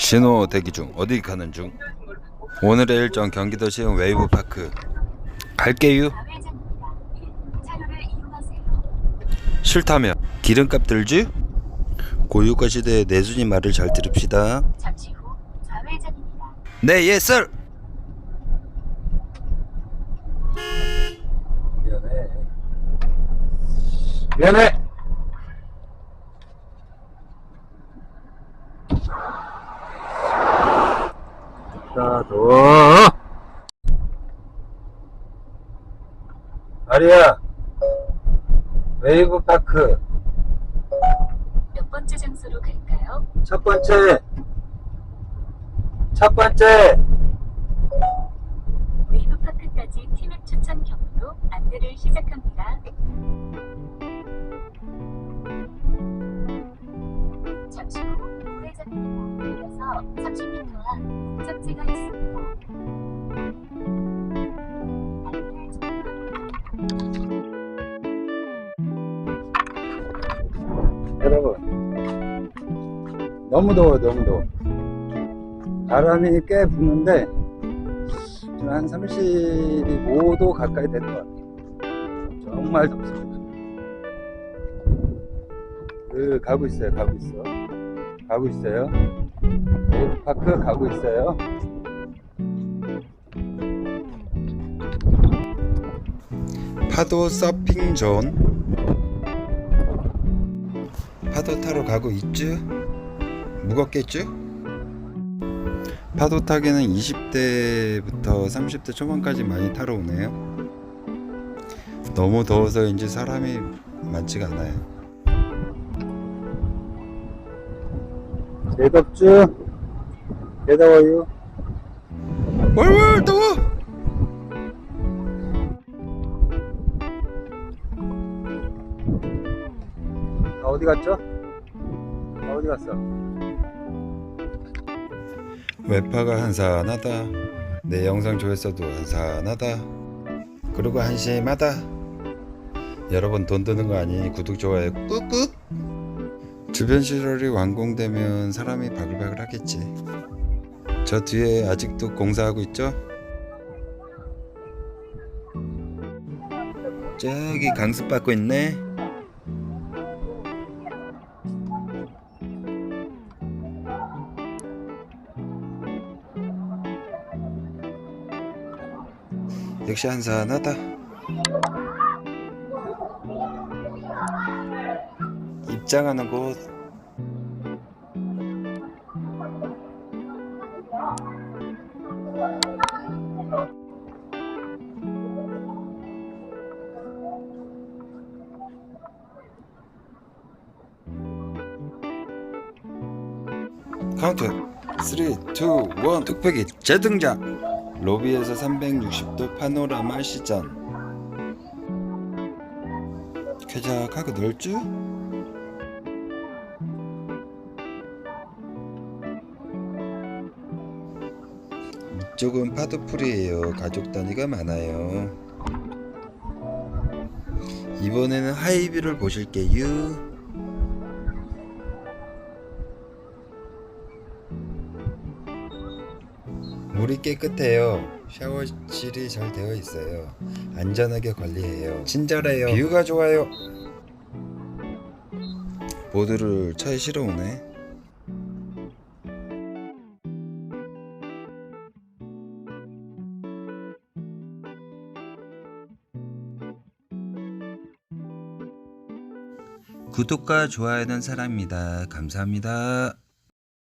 신호 대기 중 어디 가는 중 오늘의 일정 경기도 시흥 웨이브 파크 갈게요. 싫다면 기름값 들지 고유가 시대의 내순이 말을 잘 들읍시다. 네 예썰 미안해. 미안해. 자, 더. 아리야. 웨이브 파크 몇 번째 장소로 갈까요? 첫 번째. 첫 번째. 웨이브 파크까지 티맵 추천 경로 안내를 시작합니다. 목적지가 있습니다. 여러분 너무 더워 너무 더워. 바람이 꽤 부는데 한 35도 가까이 되는 것 같아요. 정말 덥습니다. 그 가고 있어요 가고 있어. 가고 있어요 파크 가고 있어요 파도 서핑 존 파도 타러 가고 있죠? 무겁겠죠? 파도 타기는 20대부터 30대 초반까지 많이 타러 오네요 너무 더워서인지 사람이 많지가 않아요 대덥죠 대더워요 월월 더워 아, 어디 갔죠? 아, 어디 갔어? 외파가 한산하다. 내 영상 조회수도 한산하다. 그리고 한심하다. 여러분 돈 드는 거 아니니? 구독 좋아요 꾹꾹 주변 시설이 완공되면 사람이 바글바글 하겠지 저 뒤에 아직도 공사하고 있죠? 저기 강습 받고 있네 역시 한산하다. 입장하는 곳. 카운트 3, 2, 1 뚝배기 재등장 로비에서 360도 파노라마 시전 쾌적하고 넓죠? 이쪽은 파도풀이에요 가족 단위가 많아요 이번에는 하이뷰를 보실게요 물이 깨끗해요. 샤워실이 잘 되어 있어요. 안전하게 관리해요. 친절해요. 뷰가 좋아요. 보드를 차에 실어 오네. 구독과 좋아요는 사랑입니다. 감사합니다.